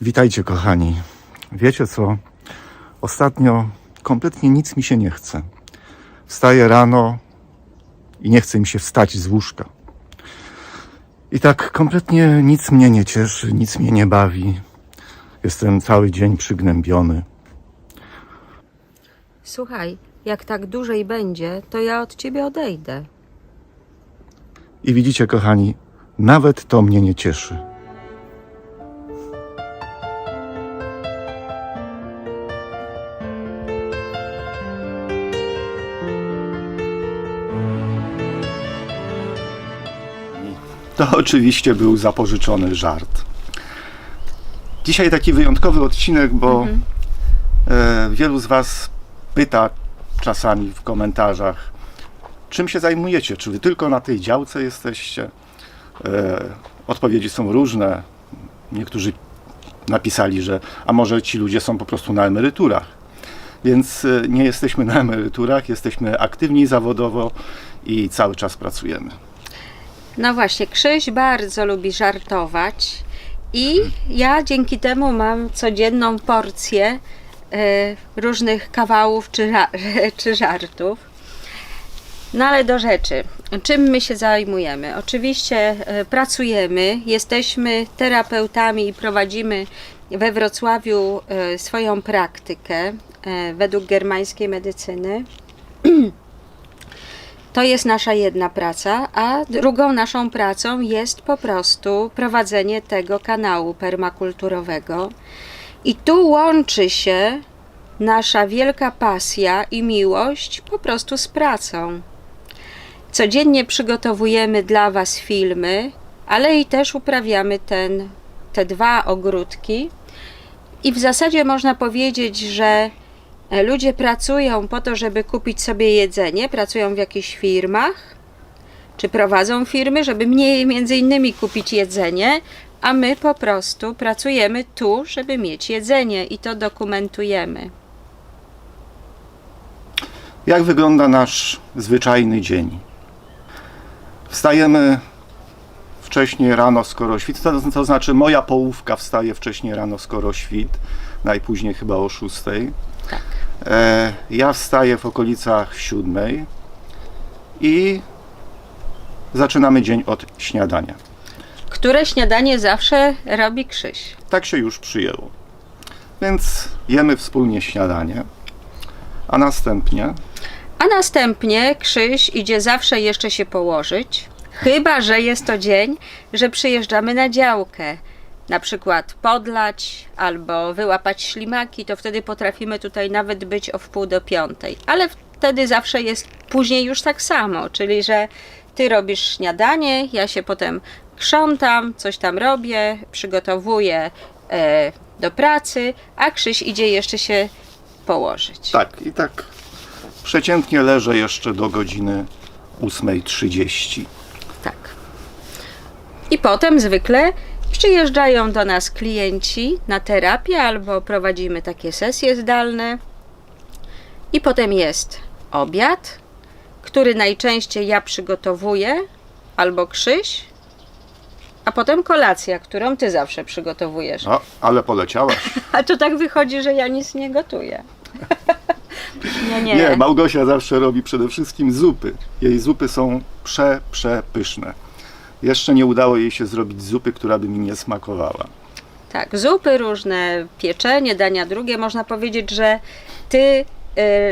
Witajcie, kochani. Wiecie co? Ostatnio kompletnie nic mi się nie chce. Wstaję rano i nie chce mi się wstać z łóżka. I tak kompletnie nic mnie nie cieszy, nic mnie nie bawi. Jestem cały dzień przygnębiony. Słuchaj, jak tak dłużej będzie, to ja od ciebie odejdę. I widzicie, kochani, nawet to mnie nie cieszy. To oczywiście był zapożyczony żart. Dzisiaj taki wyjątkowy odcinek, bo e, wielu z Was pyta czasami w komentarzach, czym się zajmujecie? Czy Wy tylko na tej działce jesteście? E, odpowiedzi są różne. Niektórzy napisali, że a może ci ludzie są po prostu na emeryturach. Więc e, nie jesteśmy na emeryturach, jesteśmy aktywni zawodowo i cały czas pracujemy. No właśnie, Krzyś bardzo lubi żartować i ja dzięki temu mam codzienną porcję e, różnych kawałów czy, czy żartów. No ale do rzeczy. Czym my się zajmujemy? Oczywiście e, pracujemy, jesteśmy terapeutami i prowadzimy we Wrocławiu e, swoją praktykę e, według germańskiej medycyny. To jest nasza jedna praca, a drugą naszą pracą jest po prostu prowadzenie tego kanału permakulturowego. I tu łączy się nasza wielka pasja i miłość po prostu z pracą. Codziennie przygotowujemy dla Was filmy, ale i też uprawiamy ten, te dwa ogródki. I w zasadzie można powiedzieć, że Ludzie pracują po to, żeby kupić sobie jedzenie, pracują w jakichś firmach, czy prowadzą firmy, żeby mniej między innymi kupić jedzenie, a my po prostu pracujemy tu, żeby mieć jedzenie i to dokumentujemy. Jak wygląda nasz zwyczajny dzień? Wstajemy wcześniej rano, skoro świt, to, to znaczy moja połówka wstaje wcześniej rano, skoro świt, najpóźniej chyba o 6. E, ja wstaję w okolicach siódmej i zaczynamy dzień od śniadania. Które śniadanie zawsze robi Krzyś. Tak się już przyjęło. Więc jemy wspólnie śniadanie, a następnie A następnie Krzyś idzie zawsze jeszcze się położyć, chyba że jest to dzień, że przyjeżdżamy na działkę. Na przykład podlać albo wyłapać ślimaki, to wtedy potrafimy tutaj nawet być o wpół do piątej. Ale wtedy zawsze jest później już tak samo, czyli że ty robisz śniadanie, ja się potem krzątam, coś tam robię, przygotowuję e, do pracy, a Krzyś idzie jeszcze się położyć. tak, i tak przeciętnie leżę jeszcze do godziny 8.30. Tak. I potem zwykle przyjeżdżają do nas klienci na terapię albo prowadzimy takie sesje zdalne. I potem jest obiad, który najczęściej ja przygotowuję albo Krzyś, a potem kolacja, którą ty zawsze przygotowujesz. A, ale poleciałaś. A to tak wychodzi, że ja nic nie gotuję. Nie, nie. Nie, Małgosia zawsze robi przede wszystkim zupy. Jej zupy są prze, przepyszne. Jeszcze nie udało jej się zrobić zupy, która by mi nie smakowała. Tak, zupy różne, pieczenie, dania drugie. Można powiedzieć, że ty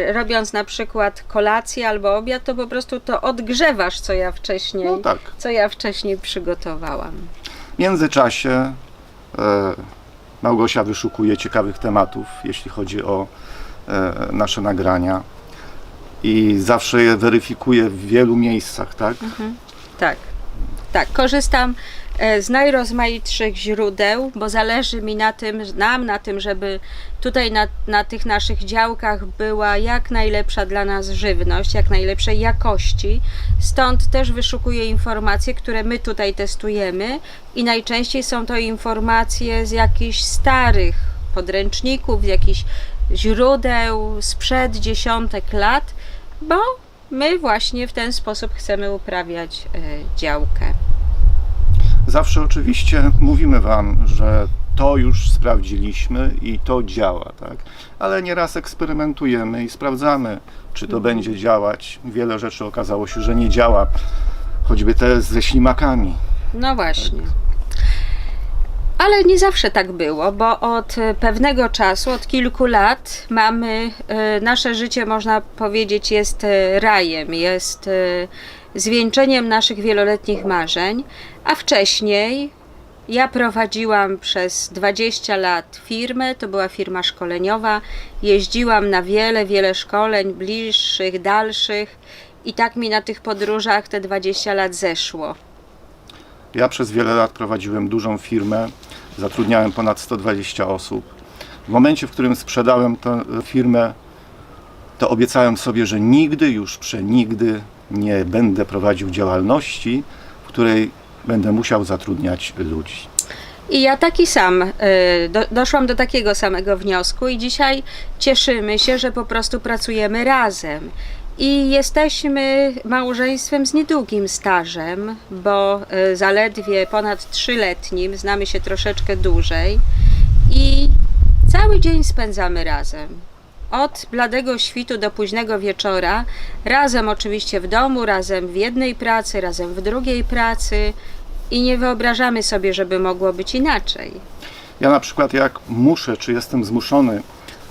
y, robiąc na przykład kolację albo obiad, to po prostu to odgrzewasz, co ja wcześniej, No tak. co ja wcześniej przygotowałam. W międzyczasie e, Małgosia wyszukuje ciekawych tematów, jeśli chodzi o e, nasze nagrania. I zawsze je weryfikuje w wielu miejscach, tak? Tak, tak. Korzystam e, z najrozmaitszych źródeł, bo zależy mi na tym, nam na tym, żeby tutaj na, na tych naszych działkach była jak najlepsza dla nas żywność, jak najlepszej jakości. Stąd też wyszukuję informacje, które my tutaj testujemy i najczęściej są to informacje z jakichś starych podręczników, z jakichś źródeł sprzed dziesiątek lat, bo my właśnie w ten sposób chcemy uprawiać e, działkę. Zawsze oczywiście mówimy Wam, że to już sprawdziliśmy i to działa, tak? Ale nieraz eksperymentujemy i sprawdzamy, czy to będzie działać. Wiele rzeczy okazało się, że nie działa, choćby te ze ślimakami. No właśnie. Ale nie zawsze tak było, bo od e, pewnego czasu, od kilku lat mamy, e, nasze życie można powiedzieć jest e, rajem, jest zwieńczeniem naszych wieloletnich marzeń, a wcześniej ja prowadziłam przez 20 lat firmę, to była firma szkoleniowa, jeździłam na wiele, wiele szkoleń, bliższych, dalszych. I tak mi na tych podróżach te 20 lat zeszło. Ja przez wiele lat prowadziłem dużą firmę, zatrudniałem ponad 120 osób. W momencie, w którym sprzedałem tę firmę, to obiecałem sobie, że nigdy już przenigdy nie będę prowadził działalności, w której będę musiał zatrudniać ludzi. I ja taki sam, y, do, doszłam do takiego samego wniosku i dzisiaj cieszymy się, że po prostu pracujemy razem. I jesteśmy małżeństwem z niedługim stażem, bo y, zaledwie ponad trzyletnim, znamy się troszeczkę dłużej i cały dzień spędzamy razem. Od bladego świtu do późnego wieczora, razem oczywiście w domu, razem w jednej pracy, razem w drugiej pracy i nie wyobrażamy sobie, żeby mogło być inaczej. Ja na przykład jak muszę, czy jestem zmuszony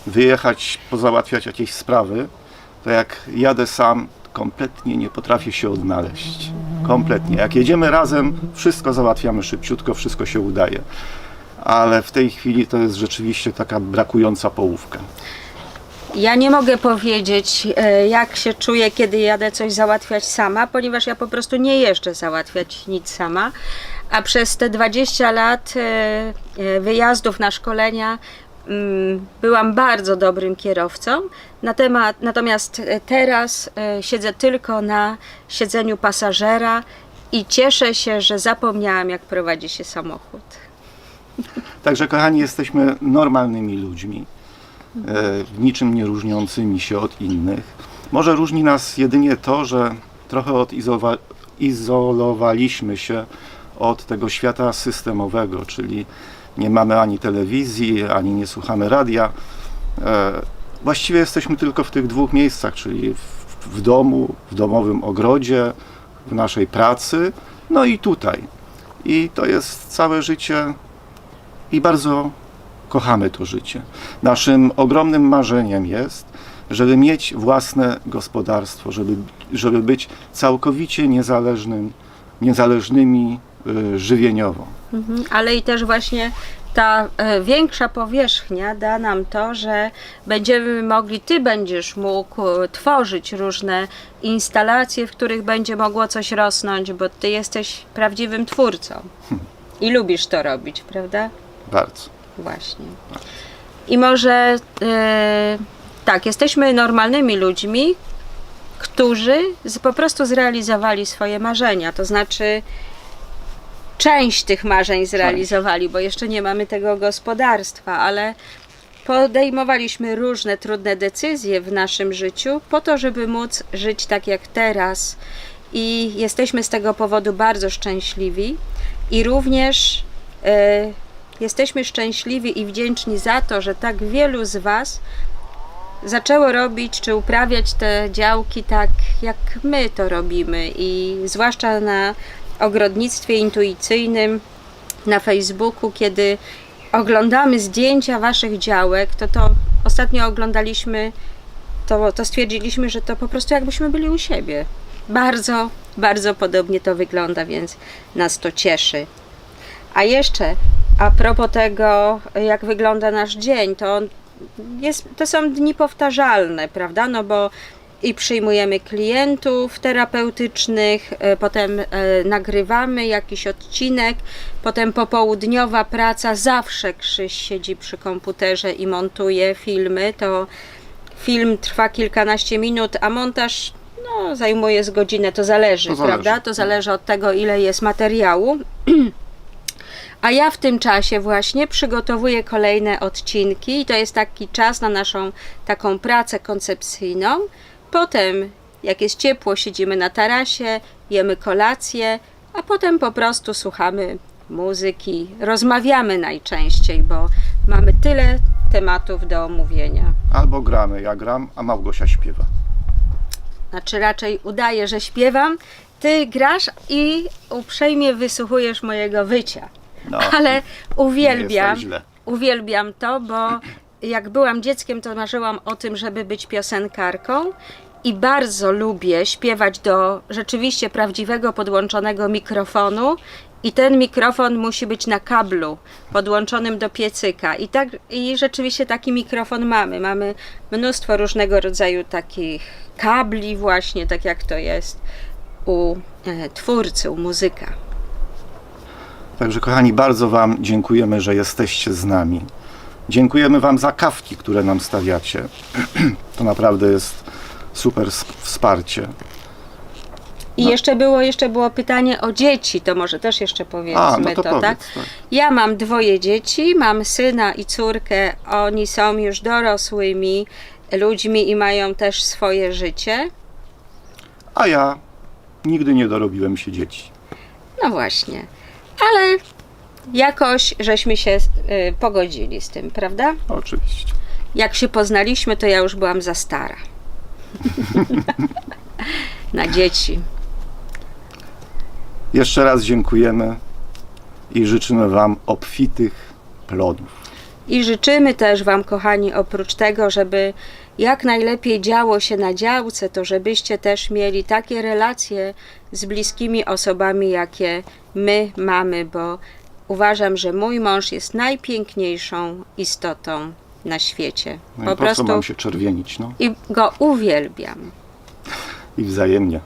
wyjechać, pozałatwiać jakieś sprawy, to jak jadę sam, kompletnie nie potrafię się odnaleźć. Kompletnie. Jak jedziemy razem, wszystko załatwiamy szybciutko, wszystko się udaje. Ale w tej chwili to jest rzeczywiście taka brakująca połówka. Ja nie mogę powiedzieć, e, jak się czuję, kiedy jadę coś załatwiać sama, ponieważ ja po prostu nie jeżdżę załatwiać nic sama. A przez te 20 lat e, e, wyjazdów na szkolenia byłam bardzo dobrym kierowcą. Na temat, natomiast e, teraz e, siedzę tylko na siedzeniu pasażera i cieszę się, że zapomniałam, jak prowadzi się samochód. Także, kochani, jesteśmy normalnymi ludźmi, e, w niczym nie różniącymi się od innych. Może różni nas jedynie to, że trochę odizowa- izolowaliśmy się od tego świata systemowego, czyli nie mamy ani telewizji, ani nie słuchamy radia. E, Właściwie jesteśmy tylko w tych dwóch miejscach, czyli w, w domu, w domowym ogrodzie, w naszej pracy, no i tutaj. I to jest całe życie i bardzo kochamy to życie. Naszym ogromnym marzeniem jest, żeby mieć własne gospodarstwo, żeby, żeby być całkowicie niezależnym, niezależnymi y, żywieniowo. Mhm, Ale i też właśnie ta e, większa powierzchnia da nam to, że będziemy mogli, ty będziesz mógł e, tworzyć różne instalacje, w których będzie mogło coś rosnąć, bo ty jesteś prawdziwym twórcą i lubisz to robić, prawda? Bardzo. Właśnie. I może e, tak, jesteśmy normalnymi ludźmi, którzy z, po prostu zrealizowali swoje marzenia. To znaczy, część tych marzeń zrealizowali, bo jeszcze nie mamy tego gospodarstwa, ale podejmowaliśmy różne trudne decyzje w naszym życiu po to, żeby móc żyć tak jak teraz. I jesteśmy z tego powodu bardzo szczęśliwi i również e, jesteśmy szczęśliwi i wdzięczni za to, że tak wielu z Was zaczęło robić czy uprawiać te działki tak, jak my to robimy i zwłaszcza na ogrodnictwie intuicyjnym na Facebooku, kiedy oglądamy zdjęcia Waszych działek, to to ostatnio oglądaliśmy, to, to stwierdziliśmy, że to po prostu jakbyśmy byli u siebie. Bardzo, bardzo podobnie to wygląda, więc nas to cieszy. A jeszcze a propos tego, jak wygląda nasz dzień, to jest, to są dni powtarzalne, prawda? No bo i przyjmujemy klientów terapeutycznych, e, potem e, nagrywamy jakiś odcinek, potem popołudniowa praca, zawsze Krzyś siedzi przy komputerze i montuje filmy, to film trwa kilkanaście minut, a montaż no, zajmuje z godzinę, to zależy, To zależy. prawda? To zależy od tego, ile jest materiału. A ja w tym czasie właśnie przygotowuję kolejne odcinki i to jest taki czas na naszą taką pracę koncepcyjną. Potem, jak jest ciepło, siedzimy na tarasie, jemy kolację, a potem po prostu słuchamy muzyki. Rozmawiamy najczęściej, bo mamy tyle tematów do omówienia. Albo gramy, ja gram, a Małgosia śpiewa. Znaczy raczej udaję, że śpiewam, ty grasz i uprzejmie wysłuchujesz mojego wycia. No, Ale uwielbiam, uwielbiam to, bo jak byłam dzieckiem, to marzyłam o tym, żeby być piosenkarką i bardzo lubię śpiewać do rzeczywiście prawdziwego podłączonego mikrofonu. I ten mikrofon musi być na kablu podłączonym do piecyka. I, tak, I rzeczywiście taki mikrofon mamy. Mamy mnóstwo różnego rodzaju takich kabli, właśnie tak jak to jest u e, twórcy, u muzyka. Także kochani, bardzo Wam dziękujemy, że jesteście z nami. Dziękujemy Wam za kawki, które nam stawiacie. To naprawdę jest super wsparcie. I No. jeszcze było, jeszcze było pytanie o dzieci, to może też jeszcze powiedzmy A, no to to, powiedz, tak? tak. Ja mam dwoje dzieci, mam syna i córkę, oni są już dorosłymi ludźmi i mają też swoje życie. A ja nigdy nie dorobiłem się dzieci. No właśnie, ale jakoś żeśmy się y, pogodzili z tym, prawda? Oczywiście. Jak się poznaliśmy, to ja już byłam za stara. Na dzieci. Jeszcze raz dziękujemy i życzymy Wam obfitych plodów. I życzymy też Wam, kochani, oprócz tego, żeby jak najlepiej działo się na działce, to żebyście też mieli takie relacje z bliskimi osobami, jakie my mamy, bo uważam, że mój mąż jest najpiękniejszą istotą na świecie. No Po po prostu mam się czerwienić, no? i go uwielbiam. I wzajemnie.